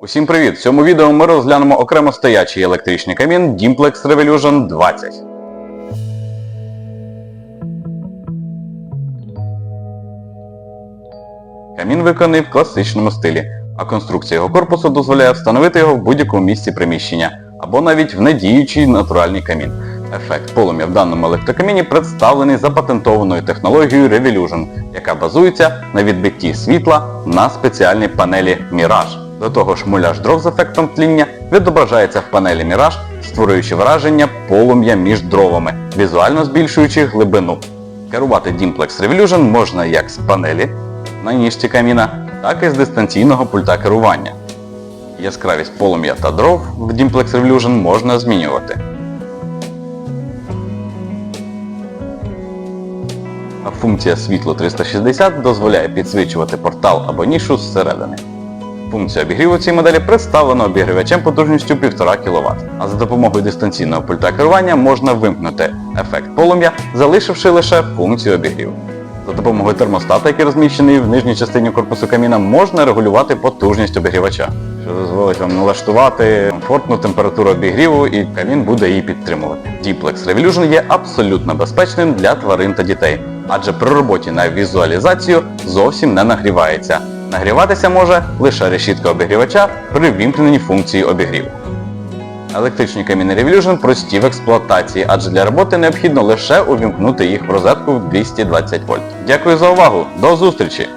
Усім привіт! В цьому відео ми розглянемо окремо стоячий електричний камін Dimplex Revolution 20. Камін виконаний в класичному стилі, а конструкція його корпусу дозволяє встановити його в будь-якому місці приміщення або навіть в недіючий натуральний камін. Ефект полум'я в даному електрокаміні представлений запатентованою технологією Revolution, яка базується на відбитті світла на спеціальній панелі Mirage. До того ж, муляж дров з ефектом тління відображається в панелі Mirage, створюючи враження полум'я між дровами, візуально збільшуючи глибину. Керувати Dimplex Revolution можна як з панелі на ніжці каміна, так і з дистанційного пульта керування. Яскравість полум'я та дров в Dimplex Revolution можна змінювати. А функція світло 360 дозволяє підсвічувати портал або нішу зсередини. Функція обігріву цієї моделі представлена обігрівачем потужністю 1,5 кВт, а за допомогою дистанційного пульта керування можна вимкнути ефект полум'я, залишивши лише функцію обігріву. За допомогою термостата, який розміщений в нижній частині корпусу каміна, можна регулювати потужність обігрівача, що дозволить вам налаштувати комфортну температуру обігріву і камін буде її підтримувати. Diplex Revolution є абсолютно безпечним для тварин та дітей, адже при роботі на візуалізацію зовсім не нагрівається. Нагріватися може лише решітка обігрівача при вімкненні функції обігріву. Електричні каміни Revolution прості в експлуатації, адже для роботи необхідно лише увімкнути їх в розетку в 220 вольт. Дякую за увагу, до зустрічі!